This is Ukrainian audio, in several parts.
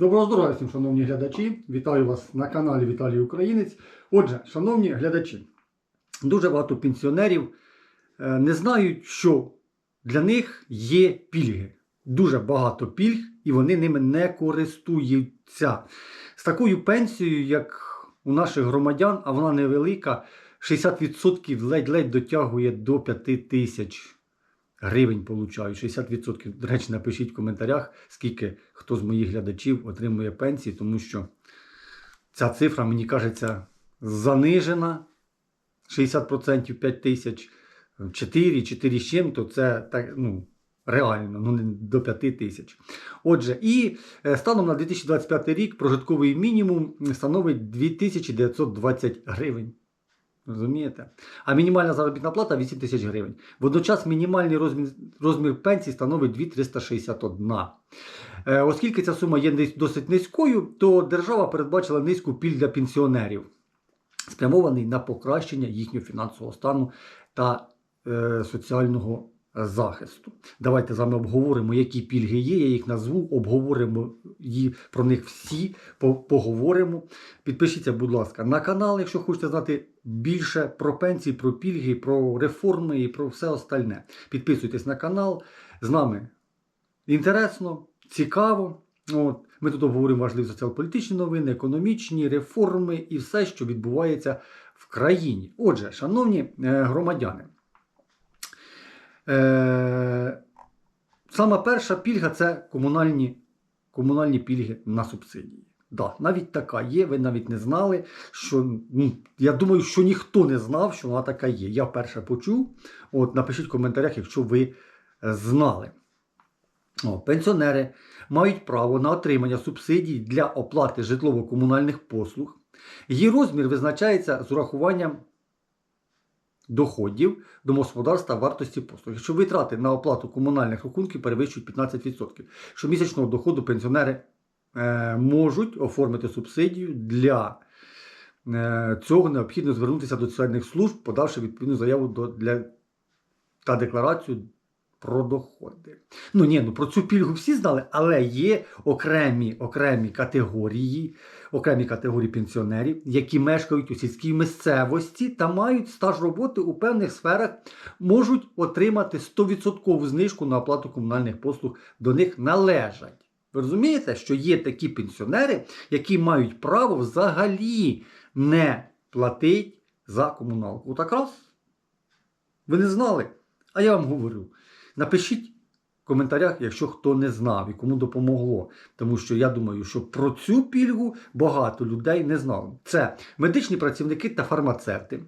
Доброго здоров'я всім, шановні глядачі. Вітаю вас на каналі Віталій Українець. Отже, шановні глядачі, дуже багато пенсіонерів е, не знають, що для них є пільги. Дуже багато пільг, і вони ними не користуються. З такою пенсією, як у наших громадян, а вона невелика, 60% ледь-ледь дотягує до 5 тисяч гривень получають. 60%. До речі, напишіть в коментарях, скільки хто з моїх глядачів отримує пенсії, тому що ця цифра, мені кажеться, занижена. 60% 5 тисяч, 4, 4 з чим, то це так, ну, реально, ну до 5 тисяч. Отже, і е, станом на 2025 рік прожитковий мінімум становить 2920 гривень. Розумієте? А мінімальна заробітна плата 8 тисяч гривень. Водночас мінімальний розмір, розмір пенсії становить 2361. Е, оскільки ця сума є досить низькою, то держава передбачила низку пільг для пенсіонерів, спрямований на покращення їхнього фінансового стану та е, соціального захисту. Давайте з вами обговоримо, які пільги є. Я їх назву, обговоримо її, про них всі, поговоримо. Підпишіться, будь ласка, на канал, якщо хочете знати більше про пенсії, про пільги, про реформи і про все остальне. Підписуйтесь на канал. З нами інтересно, цікаво. От. Ми тут обговоримо важливі соціал-політичні новини, економічні реформи і все, що відбувається в країні. Отже, шановні е, громадяни, е, сама перша пільга це комунальні, комунальні пільги на субсидії. Да, навіть така є, ви навіть не знали, що ну, я думаю, що ніхто не знав, що вона така є. Я вперше почув. От напишіть в коментарях, якщо ви е, знали. О, пенсіонери мають право на отримання субсидій для оплати житлово-комунальних послуг. Її розмір визначається з урахуванням доходів домогосподарства вартості послуг. Якщо витрати на оплату комунальних рахунків перевищують 15%, щомісячного доходу пенсіонери е, можуть оформити субсидію для е, цього необхідно звернутися до соціальних служб, подавши відповідну заяву до, для, та декларацію про доходи. Ну ні, ну про цю пільгу всі знали, але є окремі, окремі категорії, окремі категорії пенсіонерів, які мешкають у сільській місцевості та мають стаж роботи у певних сферах, можуть отримати 100% знижку на оплату комунальних послуг до них належать. Ви розумієте, що є такі пенсіонери, які мають право взагалі не платити за комуналку. Так раз. Ви не знали? А я вам говорю. Напишіть в коментарях, якщо хто не знав і кому допомогло. Тому що я думаю, що про цю пільгу багато людей не знало. Це медичні працівники та фармацевти,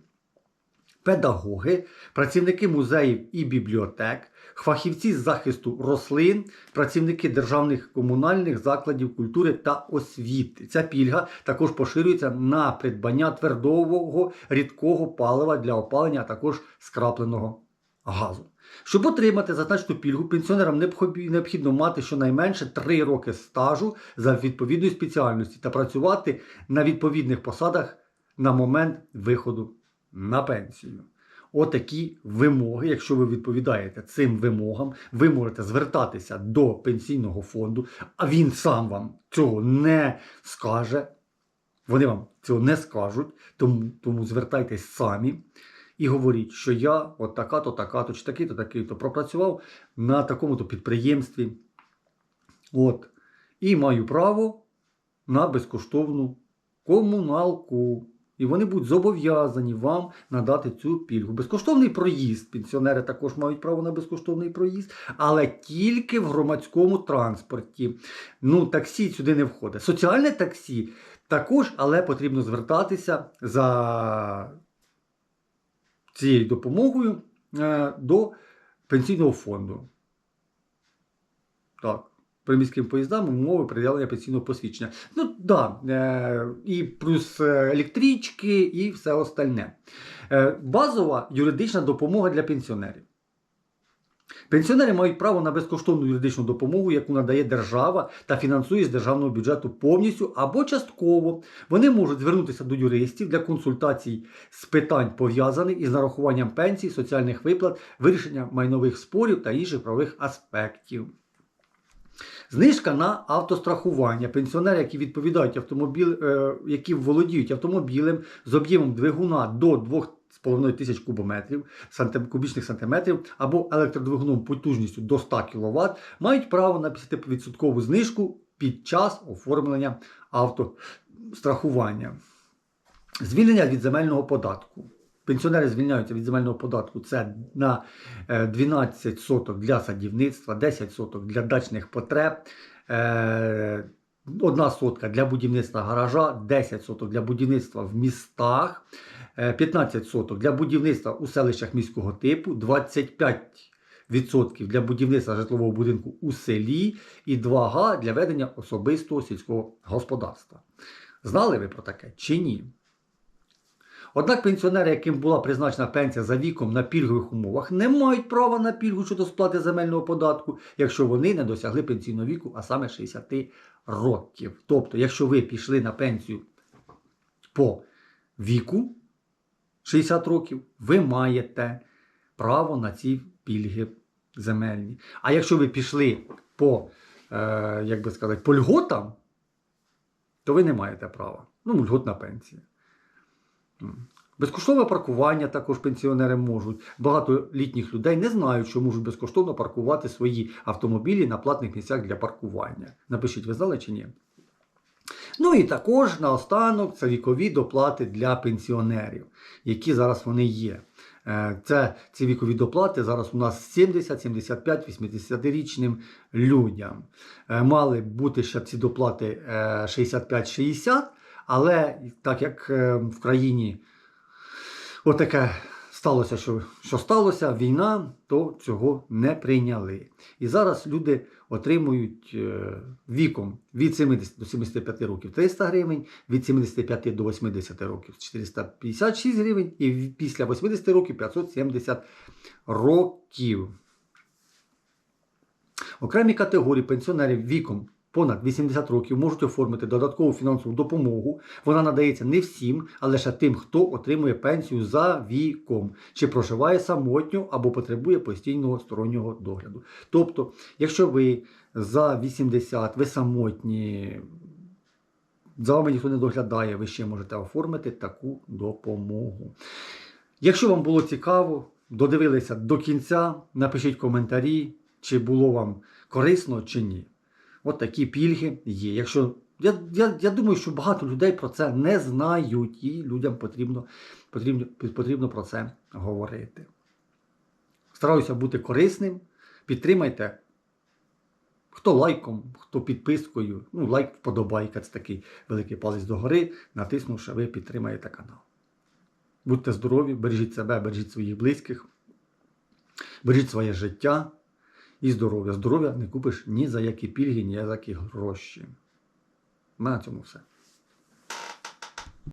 педагоги, працівники музеїв і бібліотек, фахівці з захисту рослин, працівники державних комунальних закладів культури та освіти. Ця пільга також поширюється на придбання твердового рідкого палива для опалення, а також скрапленого газу. Щоб отримати зазначену пільгу, пенсіонерам необхідно мати щонайменше 3 роки стажу за відповідної спеціальності та працювати на відповідних посадах на момент виходу на пенсію. Отакі вимоги, якщо ви відповідаєте цим вимогам, ви можете звертатися до пенсійного фонду, а він сам вам цього не скаже. Вони вам цього не скажуть, тому, тому звертайтесь самі і говоріть, що я от така-то, така-то, чи такий-то, такий-то пропрацював на такому-то підприємстві. От, і маю право на безкоштовну комуналку. І вони будуть зобов'язані вам надати цю пільгу. Безкоштовний проїзд. Пенсіонери також мають право на безкоштовний проїзд, але тільки в громадському транспорті. Ну, таксі сюди не входить. Соціальне таксі також, але потрібно звертатися за цією допомогою е, до пенсійного фонду. Так. Приміським поїздам умови приділення пенсійного посвідчення. Ну да, е, і плюс е, електрички і все остальне. Базова юридична допомога для пенсіонерів. Пенсіонери мають право на безкоштовну юридичну допомогу, яку надає держава та фінансує з державного бюджету повністю або частково. Вони можуть звернутися до юристів для консультацій з питань, пов'язаних із нарахуванням пенсій, соціальних виплат, вирішення майнових спорів та інших правових аспектів. Знижка на автострахування. Пенсіонери, які відповідають автомобіль, е, які володіють автомобілем з об'ємом двигуна до 2,5 тисяч кубометрів, кубічних сантиметрів або електродвигуном потужністю до 100 кВт, мають право на 50% знижку під час оформлення автострахування. Звільнення від земельного податку. Пенсіонери звільняються від земельного податку. Це на е, 12 соток для садівництва, 10 соток для дачних потреб, е, одна сотка для будівництва гаража, 10 соток для будівництва в містах, е, 15 соток для будівництва у селищах міського типу, 25% для будівництва житлового будинку у селі і 2 га для ведення особистого сільського господарства. Знали ви про таке чи ні? Однак пенсіонери, яким була призначена пенсія за віком на пільгових умовах, не мають права на пільгу щодо сплати земельного податку, якщо вони не досягли пенсійного віку, а саме 60 років. Тобто, якщо ви пішли на пенсію по віку 60 років, ви маєте право на ці пільги земельні. А якщо ви пішли по, е, як би сказати, по льготам, то ви не маєте права. Ну, льготна пенсія. Безкоштовне паркування також пенсіонери можуть. Багато літніх людей не знають, що можуть безкоштовно паркувати свої автомобілі на платних місцях для паркування. Напишіть, ви знали чи ні? Ну і також наостанок це вікові доплати для пенсіонерів, які зараз вони є. Е, Це ці вікові доплати зараз у нас 70, 75, 80-річним людям. Е, Мали бути ще ці доплати е, 65-60, але так як е, в країні отаке сталося, що, що сталося, війна, то цього не прийняли. І зараз люди отримують е, віком від 70 до 75 років 300 гривень, від 75 до 80 років 456 гривень, і після 80 років 570 років. Окремі категорії пенсіонерів віком понад 80 років можуть оформити додаткову фінансову допомогу. Вона надається не всім, а лише тим, хто отримує пенсію за віком, чи проживає самотньо або потребує постійного стороннього догляду. Тобто, якщо ви за 80, ви самотні, за вами ніхто не доглядає, ви ще можете оформити таку допомогу. Якщо вам було цікаво, додивилися до кінця, напишіть коментарі, чи було вам корисно чи ні. От такі пільги є. Якщо я, я, я думаю, що багато людей про це не знають, і людям потрібно, потрібно, потрібно про це говорити. Стараюся бути корисним. Підтримайте. Хто лайком, хто підпискою. Ну, лайк, вподобайка, це такий великий палець догори, натиснувши, ви підтримаєте канал. Будьте здорові, бережіть себе, бережіть своїх близьких, бережіть своє життя і здоров'я. Здоров'я не купиш ні за які пільги, ні за які гроші. На цьому все.